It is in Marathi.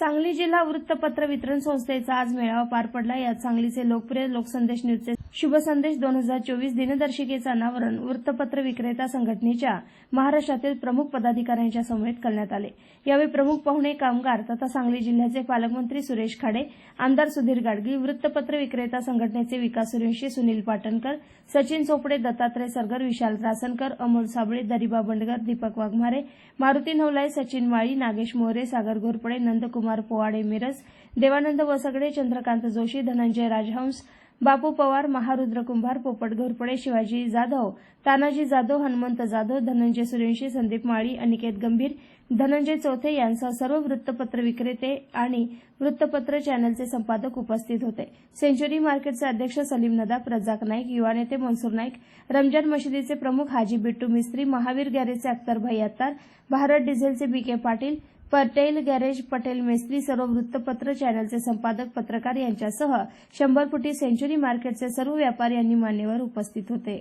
सांगली जिल्हा वृत्तपत्र वितरण संस्थेचा आज मेळावा पार पडला. यात सांगलीचे लोकप्रिय लोकसंदेश न्यूजचे शुभ संदेश दोन हजार चोवीस दिनदर्शिकेचं अनावरण वृत्तपत्र विक्रेता संघटनेच्या महाराष्ट्रातील प्रमुख पदाधिकाऱ्यांच्या समवेत करण्यात आले. यावेळी प्रमुख पाहुणे कामगार तथा सांगली जिल्ह्याचे पालकमंत्री सुरेश खाडे आमदार सुधीर गाडगी वृत्तपत्र विक्रेता संघटनेचे विकास सूर्यवंशी सुनील पाटणकर सचिन चोपडे दत्तात्रय सरगर विशाल रासनकर अमोल साबळे दरिबा बंडगर दीपक वाघमारे मारुती नवलाय सचिन माळी नागेश मोरे सागर घोरपडे नंदकुमार पोवाडे मिरज देवानंद वसगडे चंद्रकांत जोशी धनंजय राजहंस बापू पवार महारुद्र कुंभार पोपट घोरपडे शिवाजी जाधव तानाजी जाधव हनुमंत जाधव धनंजय सूर्यवंशी संदीप माळी अनिकेत गंभीर धनंजय चौथे यांसह सर्व वृत्तपत्र विक्रेते आणि वृत्तपत्र चॅनलचे संपादक उपस्थित होते. सेंच्युरी मार्केटचे अध्यक्ष सलीम नदा प्रजाक नाईक युवा नेते मनसूर नाईक रमजान मशिदीचे प्रमुख हाजी बिट्टू मिस्त्री महावीर गॅरेजचे अख्तरभाई अत्तार भारत डिझेलचे B K Patil Patel garage Patel Mestri सर्व वृत्तपत्र चॅनलचे संपादक पत्रकार यांच्यासह शंभर फुटी सेंच्युरी मार्केटचे सर्व व्यापारी आणि मान्यवर उपस्थित होते.